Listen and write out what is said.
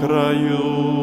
краю,